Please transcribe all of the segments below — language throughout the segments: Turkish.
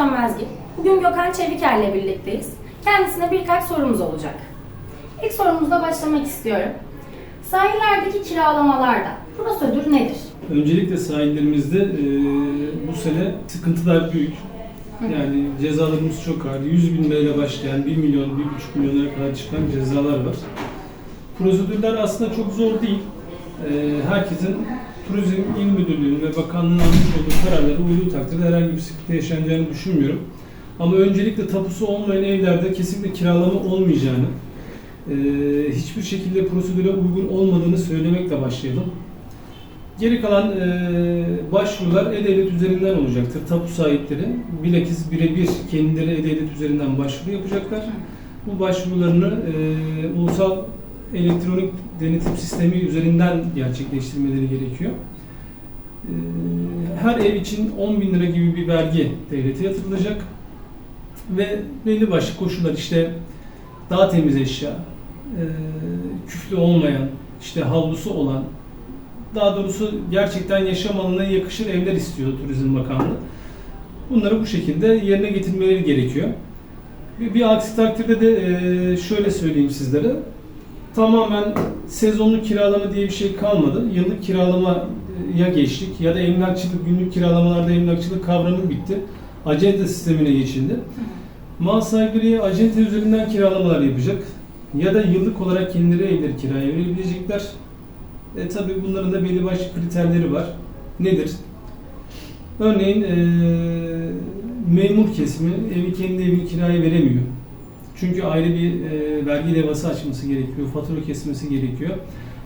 Sönmezgil. Bugün Gökhan Çeviker'le birlikteyiz. Kendisine birkaç sorumuz olacak. İlk sorumuzla başlamak istiyorum. Sahillerdeki kiralamalarda prosedür nedir? Öncelikle sahillerimizde e, bu sene sıkıntılar büyük. Yani cezalarımız çok ağır. 100 bin lirayla başlayan 1 milyon, 1,5 milyona kadar çıkan cezalar var. Prosedürler aslında çok zor değil. E, herkesin Turizm İl Müdürlüğü'nün ve Bakanlığı'nın almış olduğu kararlara uyduğu takdirde herhangi bir sıkıntı yaşanacağını düşünmüyorum. Ama öncelikle tapusu olmayan evlerde kesinlikle kiralama olmayacağını, e, hiçbir şekilde prosedüre uygun olmadığını söylemekle başlayalım. Geri kalan e, başvurular E-Devlet üzerinden olacaktır. Tapu sahipleri bilakis birebir kendileri E-Devlet üzerinden başvuru yapacaklar. Bu başvurularını e, ulusal elektronik denetim sistemi üzerinden gerçekleştirmeleri gerekiyor. E, her ev için 10 bin lira gibi bir vergi devlete yatırılacak ve belli başlı koşullar işte daha temiz eşya, e, küflü olmayan, işte havlusu olan, daha doğrusu gerçekten yaşam alanına yakışır evler istiyor Turizm Bakanlığı. Bunları bu şekilde yerine getirmeleri gerekiyor. Bir, bir aksi takdirde de e, şöyle söyleyeyim sizlere. Tamamen sezonluk kiralama diye bir şey kalmadı. Yıllık kiralamaya geçtik ya da emlakçılık, günlük kiralamalarda emlakçılık kavramı bitti. Acente sistemine geçildi. Mal sahipleri acente üzerinden kiralamalar yapacak. Ya da yıllık olarak kendileri evleri kiraya verebilecekler. E, tabii bunların da belli başlı kriterleri var. Nedir? Örneğin e, memur kesimi evi kendi evini kiraya veremiyor. Çünkü ayrı bir e, vergi levhası açması gerekiyor, fatura kesmesi gerekiyor.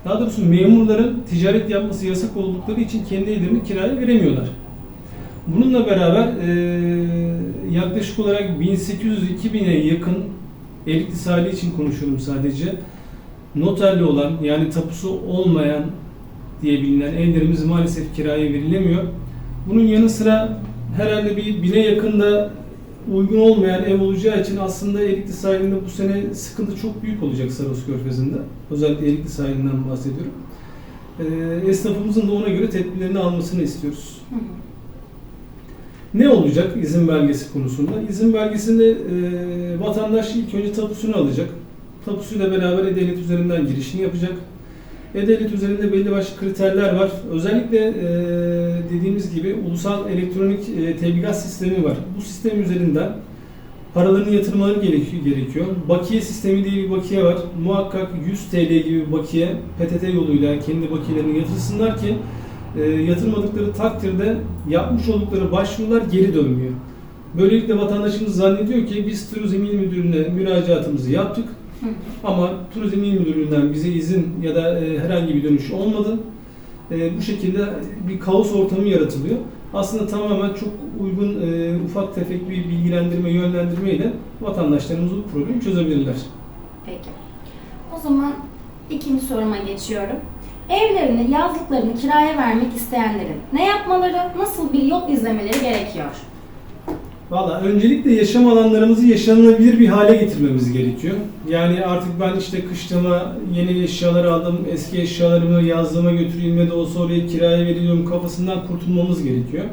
Daha doğrusu memurların ticaret yapması yasak oldukları için kendi evlerini kiraya veremiyorlar. Bununla beraber e, yaklaşık olarak 1800-2000'e yakın Erikli sahili için konuşuyorum sadece. Noterli olan yani tapusu olmayan diye bilinen evlerimiz maalesef kiraya verilemiyor. Bunun yanı sıra herhalde bir bine yakında uygun olmayan ev olacağı için aslında Erikli sahilinde bu sene sıkıntı çok büyük olacak Saros Körfezi'nde. Özellikle Erikli sahilinden bahsediyorum. Ee, esnafımızın da ona göre tedbirlerini almasını istiyoruz. Ne olacak izin belgesi konusunda? İzin belgesinde e, vatandaş ilk önce tapusunu alacak. Tapusuyla beraber E-Devlet üzerinden girişini yapacak. E-Devlet üzerinde belli başlı kriterler var. Özellikle e, dediğimiz gibi ulusal elektronik e, tebligat sistemi var. Bu sistem üzerinden paralarını yatırmaları gerek- gerekiyor. Bakiye sistemi diye bir bakiye var. Muhakkak 100 TL gibi bir bakiye PTT yoluyla kendi bakiyelerini yatırsınlar ki e, yatırmadıkları takdirde yapmış oldukları başvurular geri dönmüyor. Böylelikle vatandaşımız zannediyor ki biz Turizm İl Müdürlüğü'ne müracaatımızı yaptık ama Turizm İl Müdürlüğü'nden bize izin ya da e, herhangi bir dönüş olmadı. E, bu şekilde bir kaos ortamı yaratılıyor. Aslında tamamen çok uygun e, ufak tefek bir bilgilendirme, yönlendirme ile vatandaşlarımız bu problemi çözebilirler. Peki. O zaman ikinci soruma geçiyorum. Evlerini, yazlıklarını kiraya vermek isteyenlerin ne yapmaları, nasıl bir yol izlemeleri gerekiyor? Valla öncelikle yaşam alanlarımızı yaşanılabilir bir hale getirmemiz gerekiyor. Yani artık ben işte kışlama yeni eşyalar aldım, eski eşyalarımı yazlığıma götüreyim ve de olsa oraya kiraya veriyorum kafasından kurtulmamız gerekiyor.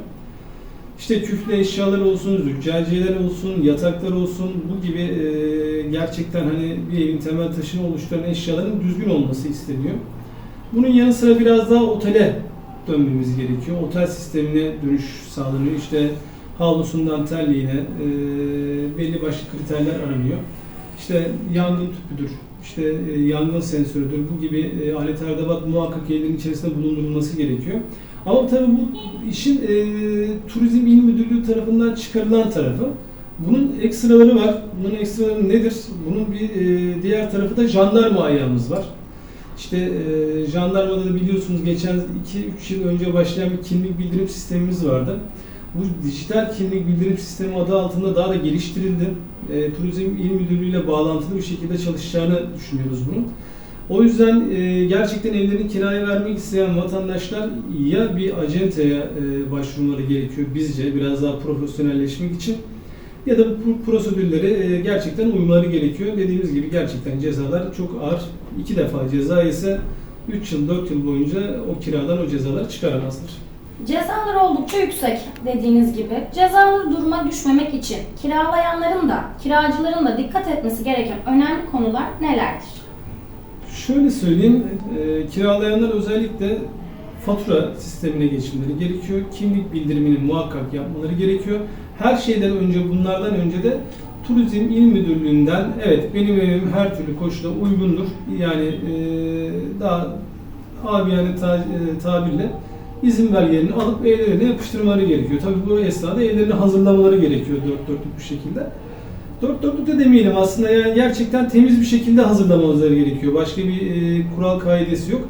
İşte küflü eşyalar olsun, züccaciyeler olsun, yataklar olsun bu gibi e, gerçekten hani bir evin temel taşını oluşturan eşyaların düzgün olması isteniyor. Bunun yanı sıra biraz daha otele dönmemiz gerekiyor. Otel sistemine dönüş sağlanıyor. İşte havlusundan terliğine e, belli başlı kriterler aranıyor. İşte yangın tüpüdür, işte e, yangın sensörüdür, bu gibi e, alet edevat muhakkak evlerin içerisinde bulundurulması gerekiyor. Ama tabii bu işin e, Turizm İl Müdürlüğü tarafından çıkarılan tarafı. Bunun ekstraları var. Bunun ekstraları nedir? Bunun bir e, diğer tarafı da jandarma ayağımız var. İşte e, jandarmada da biliyorsunuz geçen 2-3 yıl önce başlayan bir kimlik bildirim sistemimiz vardı. Bu dijital kimlik bildirim sistemi adı altında daha da geliştirildi. E, Turizm İl Müdürlüğü ile bağlantılı bir şekilde çalışacağını düşünüyoruz bunun. O yüzden e, gerçekten evlerini kiraya vermek isteyen vatandaşlar ya bir acenteye e, başvurmaları gerekiyor bizce biraz daha profesyonelleşmek için ya da bu prosedürleri e, gerçekten uymaları gerekiyor. Dediğimiz gibi gerçekten cezalar çok ağır. İki defa ceza ise 3 yıl 4 yıl boyunca o kiradan o cezaları çıkaramazlar. Cezalar oldukça yüksek dediğiniz gibi. Cezalı duruma düşmemek için kiralayanların da kiracıların da dikkat etmesi gereken önemli konular nelerdir? Şöyle söyleyeyim, e, kiralayanlar özellikle fatura sistemine geçmeleri gerekiyor. Kimlik bildirimini muhakkak yapmaları gerekiyor. Her şeyden önce, bunlardan önce de Turizm İl Müdürlüğü'nden evet benim evim her türlü koşula uygundur. Yani e, daha abi yani ta, e, tabirle izin belgelerini alıp evlerine yapıştırmaları gerekiyor. Tabii bu esnada evlerini hazırlamaları gerekiyor dört dörtlük bir şekilde. Dört dörtlük de demeyelim aslında yani gerçekten temiz bir şekilde hazırlamaları gerekiyor. Başka bir e, kural kaidesi yok.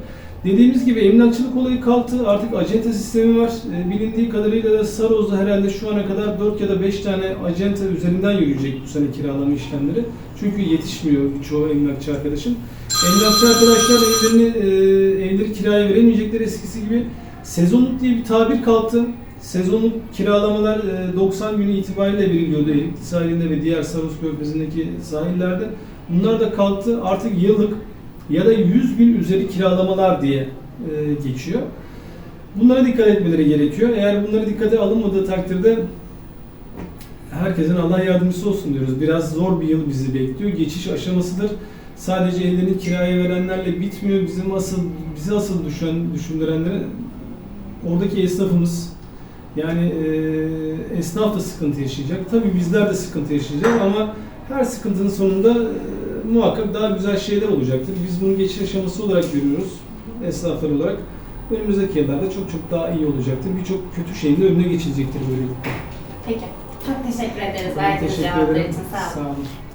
Dediğimiz gibi emlakçılık olayı kalktı. Artık acente sistemi var. E, bilindiği kadarıyla da Saroz'da herhalde şu ana kadar 4 ya da 5 tane acente üzerinden yürüyecek bu sene kiralama işlemleri. Çünkü yetişmiyor çoğu emlakçı arkadaşım. Emlakçı arkadaşlar evlerini, e, evleri kiraya veremeyecekler eskisi gibi. Sezonluk diye bir tabir kalktı. Sezonluk kiralamalar e, 90 günü itibariyle veriliyordu Erikli sahilinde ve diğer Saros Körfezi'ndeki sahillerde. Bunlar da kalktı. Artık yıllık ya da 100 gün üzeri kiralamalar diye e, geçiyor. Bunlara dikkat etmeleri gerekiyor. Eğer bunlara dikkate alınmadığı takdirde herkesin Allah yardımcısı olsun diyoruz. Biraz zor bir yıl bizi bekliyor. Geçiş aşamasıdır. Sadece evlerini kiraya verenlerle bitmiyor. Bizim asıl bizi asıl düşen düşündürenleri oradaki esnafımız. Yani e, esnaf da sıkıntı yaşayacak. Tabii bizler de sıkıntı yaşayacağız ama her sıkıntının sonunda e, muhakkak daha güzel şeyler olacaktır. Biz bunu geçiş aşaması olarak görüyoruz esnaflar olarak. Önümüzdeki yıllarda çok çok daha iyi olacaktır. Birçok kötü şeyin de önüne geçilecektir böylelikle. Peki. Çok teşekkür ederiz Ben teşekkür ederim. için. Sağ olun. Sağ olun.